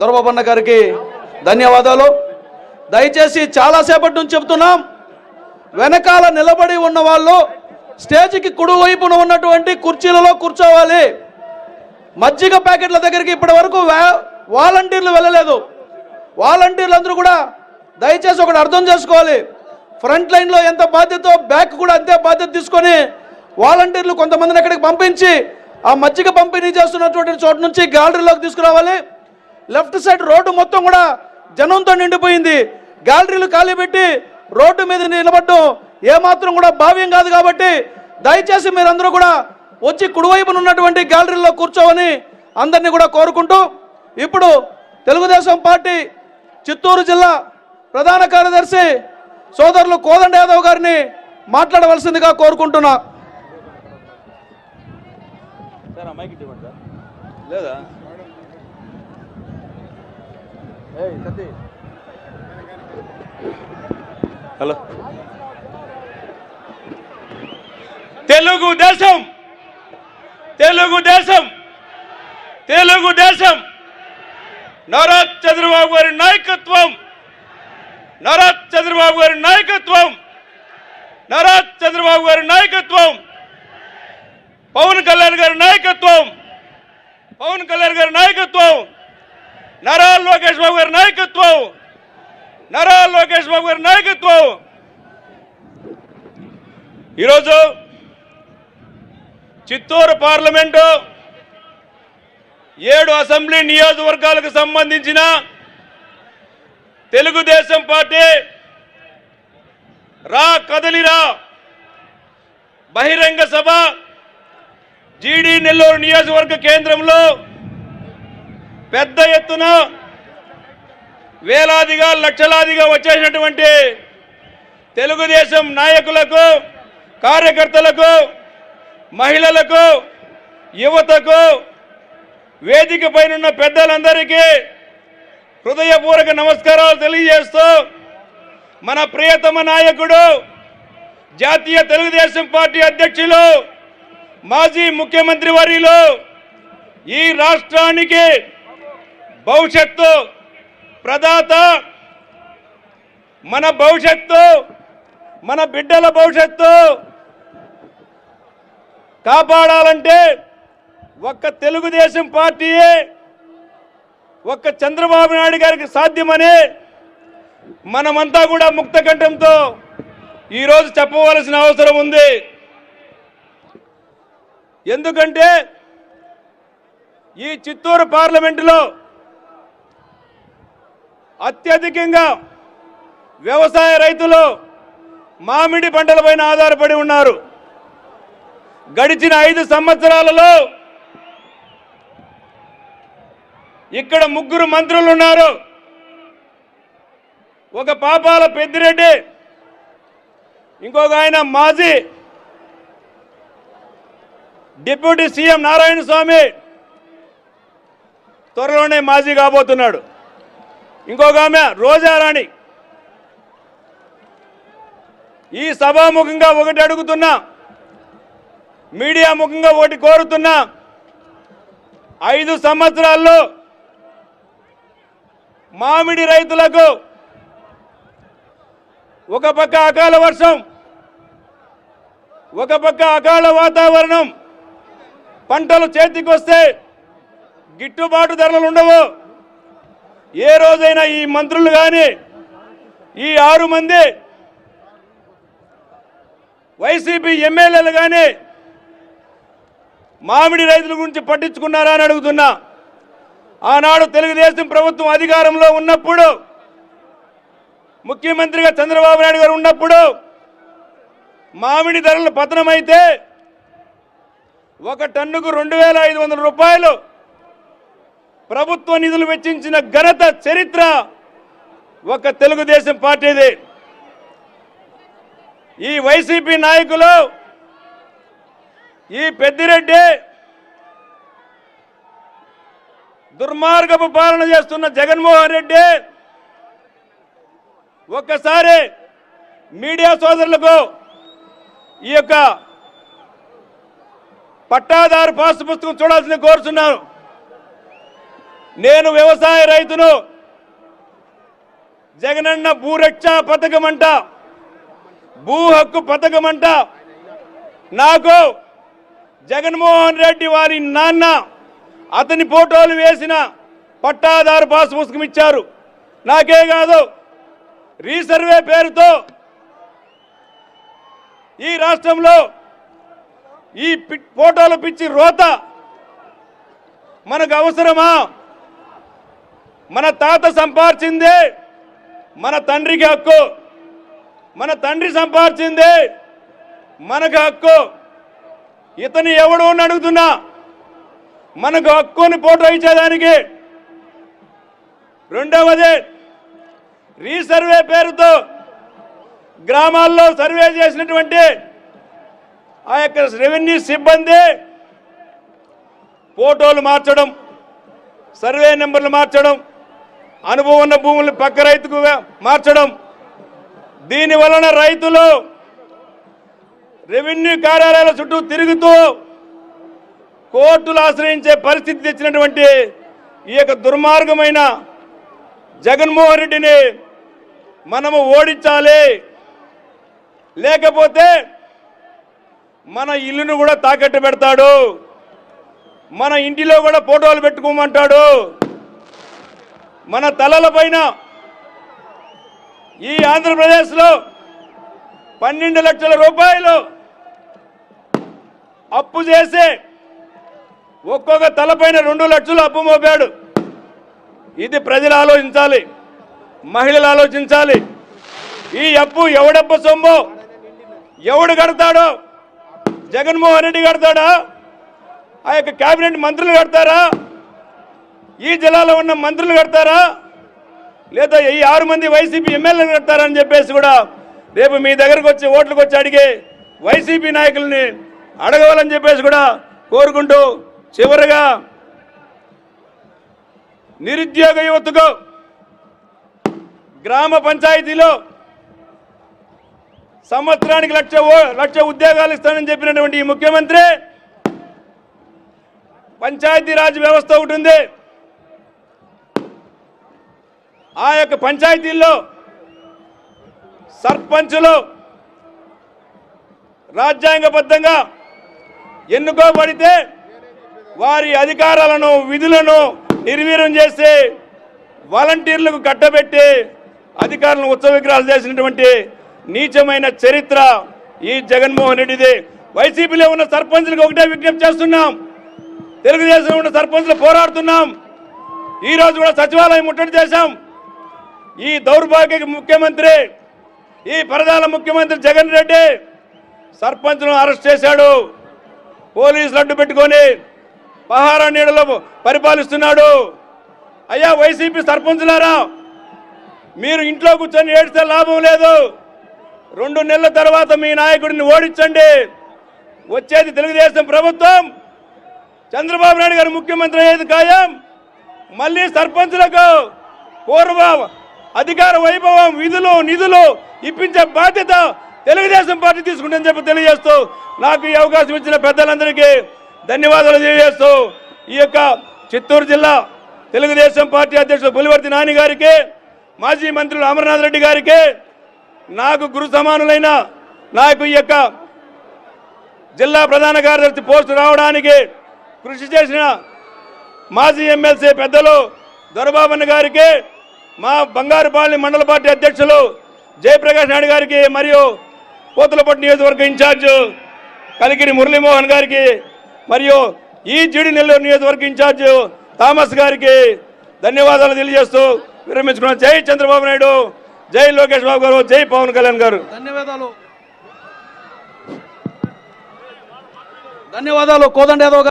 చంద్రబాబు గారికి ధన్యవాదాలు. దయచేసి చాలాసేపటి నుంచి చెప్తున్నాం వెనకాల నిలబడి ఉన్న వాళ్ళు స్టేజ్కి కుడివైపున ఉన్నటువంటి కుర్చీలలో కూర్చోవాలి. మజ్జిగ ప్యాకెట్ల దగ్గరికి ఇప్పటి వరకు వాలంటీర్లు వెళ్ళలేదు. వాలంటీర్లు అందరూ కూడా దయచేసి ఒకటి అర్థం చేసుకోవాలి. ఫ్రంట్ లైన్లో ఎంత బాధ్యత బ్యాక్ కూడా అంతే బాధ్యత తీసుకొని వాలంటీర్లు కొంతమందిని అక్కడికి పంపించి ఆ మజ్జిగ పంపిణీ చేస్తున్నటువంటి చోటు నుంచి గ్యాలరీలోకి తీసుకురావాలి. లెఫ్ట్ సైడ్ రోడ్డు మొత్తం కూడా జనంతో నిండిపోయింది. గ్యాలరీలు ఖాళీ పెట్టి రోడ్డు మీద నిలబడడం ఏమాత్రం కూడా భావ్యం కాదు కాబట్టి దయచేసి మీరందరూ కూడా వచ్చి కుడివైపున ఉన్నటువంటి గ్యాలరీలో కూర్చోవని అందరినీ కూడా కోరుకుంటూ ఇప్పుడు తెలుగుదేశం పార్టీ చిత్తూరు జిల్లా ప్రధాన కార్యదర్శి సోదరులు కోదండ యాదవ్ గారిని మాట్లాడవలసిందిగా కోరుకుంటున్నా. లేదా? హలో తెలుగుదేశం తెలుగుదేశం తెలుగుదేశం నారా చంద్రబాబు గారి నాయకత్వం నారా చంద్రబాబు గారి నాయకత్వం నారా చంద్రబాబు గారి నాయకత్వం పవన్ కళ్యాణ్ గారి నాయకత్వం పవన్ కళ్యాణ్ గారి నాయకత్వం నారా లోకేష్ బాబు గారి నాయకత్వం. నారా లోకేష్ బాబు గారి నాయకత్వం. ఈరోజు చిత్తూరు పార్లమెంటు ఏడు అసెంబ్లీ నియోజకవర్గాలకు సంబంధించిన తెలుగుదేశం పార్టీ రా కదలిరా బహిరంగ సభ జీడీ నెల్లూరు నియోజకవర్గ కేంద్రంలో పెద్ద ఎత్తున వేలాదిగా లక్షలాదిగా వచ్చేసినటువంటి తెలుగుదేశం నాయకులకు కార్యకర్తలకు మహిళలకు యువతకు వేదిక పైనున్న పెద్దలందరికీ హృదయపూర్వక నమస్కారాలు తెలియజేస్తూ మన ప్రియతమ నాయకుడు జాతీయ తెలుగుదేశం పార్టీ అధ్యక్షులు మాజీ ముఖ్యమంత్రి వర్యులు ఈ రాష్ట్రానికి భవిష్యత్తు ప్రదాత మన భవిష్యత్తు మన బిడ్డల భవిష్యత్తు కాపాడాలంటే ఒక్క తెలుగుదేశం పార్టీయే ఒక్క చంద్రబాబు నాయుడు గారికి సాధ్యమని మనమంతా కూడా ముక్త కంఠంతో ఈరోజు చెప్పవలసిన అవసరం ఉంది. ఎందుకంటే ఈ చిత్తూరు పార్లమెంటులో అత్యధికంగా వ్యవసాయ రైతులు మామిడి పంటలపైన ఆధారపడి ఉన్నారు. గడిచిన ఐదు సంవత్సరాలలో ఇక్కడ ముగ్గురు మంత్రులు ఉన్నారు. ఒక పాపాల పెద్దిరెడ్డి ఇంకొక ఆయన మాజీ డిప్యూటీ సీఎం నారాయణ స్వామి త్వరలోనే మాజీ కాబోతున్నాడు. ఇంకొక ఆమె రోజారాణి ఈ సభాముఖంగా ఒకటి అడుగుతున్నా మీడియా ముఖంగా ఒకటి కోరుతున్నా ఐదు సంవత్సరాల్లో మామిడి రైతులకు ఒక పక్క అకాల వర్షం ఒక పక్క అకాల వాతావరణం పంటలు చేతికొస్తే గిట్టుబాటు ధరలు ఉండవు. ఏ రోజైనా ఈ మంత్రులు కానీ ఈ ఆరు మంది వైసీపీ ఎమ్మెల్యేలు కానీ మామిడి రైతుల గురించి పట్టించుకున్నారా అని అడుగుతున్నా. ఆనాడు తెలుగుదేశం ప్రభుత్వం అధికారంలో ఉన్నప్పుడు ముఖ్యమంత్రిగా చంద్రబాబు నాయుడు గారు ఉన్నప్పుడు మామిడి ధరలు పతనమైతే ఒక టన్నుకు రెండు వేల ఐదు వందల రూపాయలు ప్రభుత్వ నిధులు వెచ్చించిన ఘనత చరిత్ర ఒక తెలుగుదేశం పార్టీది. ఈ వైసీపీ నాయకులు ఈ పెద్దిరెడ్డి దుర్మార్గపు పాలన చేస్తున్న జగన్మోహన్ రెడ్డి ఒక్కసారి మీడియా సోదరులకు ఈ యొక్క పట్టాదారు పాస్ పుస్తకం చూడాల్సింది కోరుతున్నాను నేను వ్యవసాయ రైతును. జగనన్న భూరక్ష పథకం అంట భూ హక్కు పథకం అంట నాకు జగన్మోహన్ రెడ్డి వారి నాన్న అతని ఫోటోలు వేసిన పట్టాదారు పాస్ పుస్తకం ఇచ్చారు. నాకే కాదు రీసర్వే పేరుతో ఈ రాష్ట్రంలో ఈ పి- ఫోటోలు పిచ్చి రోత మనకు అవసరమా? మన తాత సంపాదించిందే మన తండ్రికి హక్కు. మన తండ్రి సంపాదించిందే మనకు హక్కు. ఇతను ఎవడు అని అడుగుతున్నా మనకు హక్కుని ఫోటో ఇచ్చేదానికి. రెండవది రీసర్వే పేరుతో గ్రామాల్లో సర్వే చేసినటువంటి ఆ యొక్క రెవెన్యూ సిబ్బంది ఫోటోలు మార్చడం సర్వే నెంబర్లు మార్చడం అనుభవం ఉన్న భూములు పక్క రైతుకు మార్చడం. దీని వలన రైతులు రెవెన్యూ కార్యాలయాల చుట్టూ తిరుగుతూ కోర్టులు ఆశ్రయించే పరిస్థితి తెచ్చినటువంటి ఈ యొక్క దుర్మార్గమైన జగన్మోహన్ రెడ్డిని మనము ఓడించాలి. లేకపోతే మన ఇల్లును కూడా తాకట్టు పెడతాడు. మన ఇంటిలో కూడా ఫోటోలు పెట్టుకోమంటాడు. మన తలల పైన ఈ ఆంధ్రప్రదేశ్లో పన్నెండు లక్షల రూపాయలు అప్పు చేసి ఒక్కొక్క తలపైన రెండు లక్షలు అప్పు మోపాడు. ఇది ప్రజలు ఆలోచించాలి మహిళలు ఆలోచించాలి. ఈ అప్పు ఎవడప్ప సొమ్ము ఎవడు కడతాడో? జగన్మోహన్ రెడ్డి కడతాడా? ఆ యొక్క కేబినెట్ మంత్రులు కడతారా? ఈ జిల్లాలో ఉన్న మంత్రులు కడతారా? లేదా ఈ ఆరు మంది వైసీపీ ఎమ్మెల్యేలు కడతారని చెప్పేసి కూడా రేపు మీ దగ్గరకు వచ్చి ఓట్లకు వచ్చి అడిగే వైసీపీ నాయకుల్ని అడగవాలని చెప్పేసి కూడా కోరుకుంటూ చివరిగా నిరుద్యోగ యువతకు గ్రామ పంచాయతీలో సంవత్సరానికి లక్ష ఓ- లక్ష ఉద్యోగాలు ఇస్తానని చెప్పినటువంటి ఈ ముఖ్యమంత్రి పంచాయతీరాజ్ వ్యవస్థ ఒకటి ఉంది. ఆ యొక్క పంచాయతీల్లో సర్పంచులు రాజ్యాంగబద్ధంగా ఎన్నుకోబడితే వారి అధికారాలను విధులను నిర్వీర్యం చేసి వాలంటీర్లకు కట్టబెట్టి అధికారులను ఉత్సవ విగ్రహాలు చేసినటువంటి నీచమైన చరిత్ర ఈ జగన్మోహన్ రెడ్డిది. వైసీపీలో ఉన్న సర్పంచులకు ఒకటే విజ్ఞప్తి చేస్తున్నాం. తెలుగుదేశం ఉన్న సర్పంచులు పోరాడుతున్నాం. ఈ రోజు కూడా సచివాలయం ముట్టడి చేశాం. ఈ దౌర్భాగ్య ముఖ్యమంత్రి ఈ పరదాల ముఖ్యమంత్రి జగన్ రెడ్డి సర్పంచ్ను అరెస్ట్ చేశాడు. పోలీసులు అడ్డు పెట్టుకొని పహారా నీడలో పరిపాలిస్తున్నాడు. అయ్యా వైసీపీ సర్పంచులారా మీరు ఇంట్లో కూర్చొని ఏడిస్తే లాభం లేదు. రెండు నెలల తర్వాత మీ నాయకుడిని ఓడించండి. వచ్చేది తెలుగుదేశం ప్రభుత్వం. చంద్రబాబు నాయుడు గారు ముఖ్యమంత్రి అయ్యేది ఖాయం. మళ్ళీ సర్పంచులకు పూర్వ అధికార వైభవం విధులు నిధులు ఇప్పించే బాధ్యత తెలుగుదేశం పార్టీ తీసుకుంటుందని చెప్పి తెలియజేస్తూ నాకు ఈ అవకాశం ఇచ్చిన పెద్దలందరికీ ధన్యవాదాలు తెలియజేస్తూ ఈ యొక్క చిత్తూరు జిల్లా తెలుగుదేశం పార్టీ అధ్యక్షుడు బులివర్తి నాని గారికి మాజీ మంత్రులు అమర్నాథ్ రెడ్డి గారికి నాకు గురు సమానులైన నాకు ఈ యొక్క జిల్లా ప్రధాన కార్యదర్శి పోస్టు రావడానికి కృషి చేసిన మాజీ ఎమ్మెల్సీ పెద్దలు దొరబాబన్న గారికి మా బంగారుపాలెం మండల పార్టీ అధ్యక్షులు జయప్రకాష్ నాయుడు గారికి మరియు పోతులపట్టు నియోజకవర్గ ఇన్ఛార్జ్ కలికిరి మురళీమోహన్ గారికి మరియు ఈ జీడి నెల్లూరు నియోజకవర్గ ఇన్ఛార్జ్ థామస్ గారికి ధన్యవాదాలు తెలియజేస్తూ విరమించుకున్నాం. జై చంద్రబాబు నాయుడు జై లోకేష్ బాబు గారు జై పవన్ కళ్యాణ్ గారు. ధన్యవాదాలు. ధన్యవాదాలు కోదండ యాదవ్